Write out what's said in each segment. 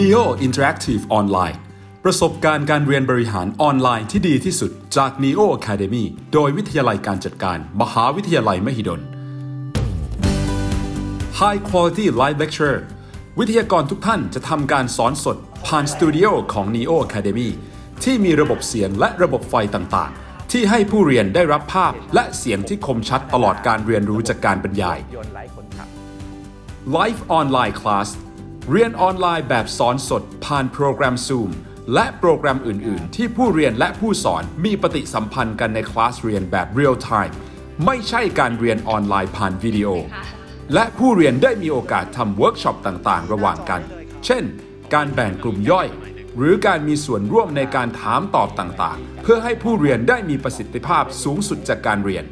Neo Interactive Online ประสบการณ์การเรียนบริหารออนไลน์ที่ดีที่สุดจาก Neo Academy โดยวิทยาลัยการจัดการ มหาวิทยาลัยมหิดล High Quality Live Lecture วิทยากรทุกท่านจะทำการสอนสดผ่านสตูดิโอของ Neo Academy ที่มีระบบเสียงและระบบไฟต่างๆ ที่ให้ผู้เรียนได้รับภาพและเสียงที่คมชัดตลอดการเรียนรู้จากการบรรยายยนต์ไร้คนขับ Live Online Class เรียนออนไลน์แบบสอนสดผ่านโปรแกรม Zoom และโปรแกรมอื่น ๆ ที่ผู้เรียนและผู้สอนมีปฏิสัมพันธ์กันในคลาสเรียนแบบ Real Time ไม่ใช่การเรียนออนไลน์ผ่านวิดีโอ และผู้เรียนได้มีโอกาสทำเวิร์กช็อปต่าง ๆ ระหว่างกัน เช่น การแบ่งกลุ่มย่อย หรือการมีส่วนร่วมในการถามตอบต่าง ๆ เพื่อให้ผู้เรียนได้มีประสิทธิภาพสูงสุดจากการเรียน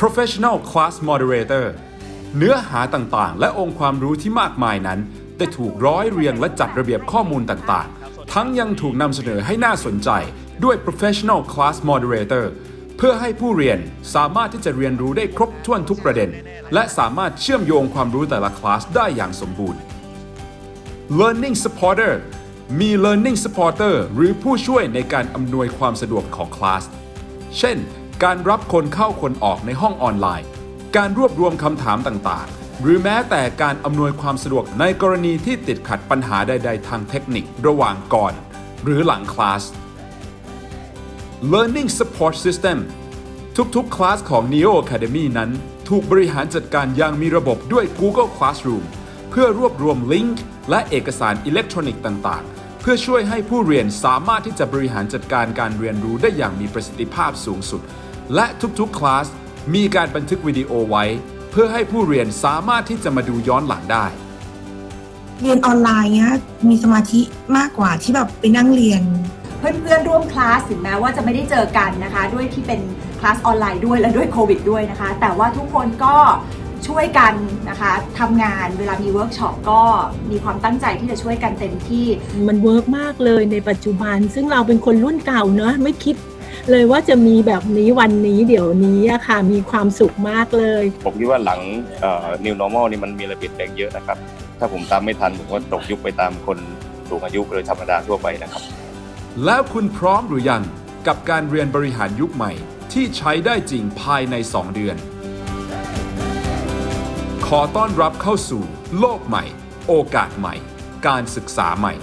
Professional Class Moderator เนื้อหาต่างๆ และองค์ความรู้ที่มากมายนั้น ได้ถูกร้อยเรียงและจัดระเบียบข้อมูลต่างๆ ทั้งยังถูกนำเสนอให้น่าสนใจด้วย Professional Class Moderator เพื่อให้ผู้เรียนสามารถที่จะเรียนรู้ได้ครบถ้วนทุกประเด็น และสามารถเชื่อมโยงความรู้แต่ละคลาสได้อย่างสมบูรณ์ Learning Supporter มี Learning Supporter หรือผู้ช่วยในการอำนวยความสะดวกของคลาส เช่น การรับคนเข้าคนออกในห้องออนไลน์ การรวบรวมคำถามต่างๆ หรือแม้แต่การอำนวยความสะดวกในกรณีที่ติดขัดปัญหาใด ๆ ทางเทคนิคระหว่างก่อน หรือหลังคลาส Learning Support System ทุกๆ คลาสของ Neo Academy นั้น ถูกบริหารจัดการอย่างมีระบบด้วย Google Classroom เพื่อรวบรวมลิงก์และเอกสารอิเล็กทรอนิกส์ต่าง ๆ เพื่อช่วยให้ผู้เรียนสามารถที่จะบริหารจัดการการเรียนรู้ได้อย่างมีประสิทธิภาพสูงสุด และทุกๆ คลาส มีการบันทึกวิดีโอไว้ เพื่อให้ผู้เรียนสามารถที่จะมาดูย้อนหลังได้ เรียนออนไลน์เนี้ยมีสมาธิมากกว่าที่แบบไปนั่งเรียน เพื่อนๆร่วมคลาสถึงแม้ว่าจะไม่ได้เจอกันนะคะ ด้วยที่เป็นคลาสออนไลน์ด้วยและด้วยโควิดด้วยนะคะ แต่ว่าทุกคนก็ช่วยกันนะคะทำงานเวลามีเวิร์กช็อปก็มีความตั้งใจที่จะช่วยกันเต็มที่ มันเวิร์กมากเลยในปัจจุบัน ซึ่งเราเป็นคนรุ่นเก่าเนอะไม่คิด เลยว่าจะมีแบบนี้วันนี้เดี๋ยวนี้อะค่ะ มีความสุขมากเลย ผมคิดว่าหลังเอ่อ new normal นี่มันมีอะไรเปลี่ยนแปลงเยอะนะครับ ถ้าผมตามไม่ทันผมก็ตกยุคไปตามคนสูงอายุโดยธรรมดาทั่วไปนะครับ แล้วคุณพร้อมหรือยังกับการเรียนบริหารยุคใหม่ ที่ใช้ได้จริงภายใน 2 เดือน ขอต้อนรับเข้าสู่ โลกใหม่ โอกาสใหม่ การศึกษาใหม่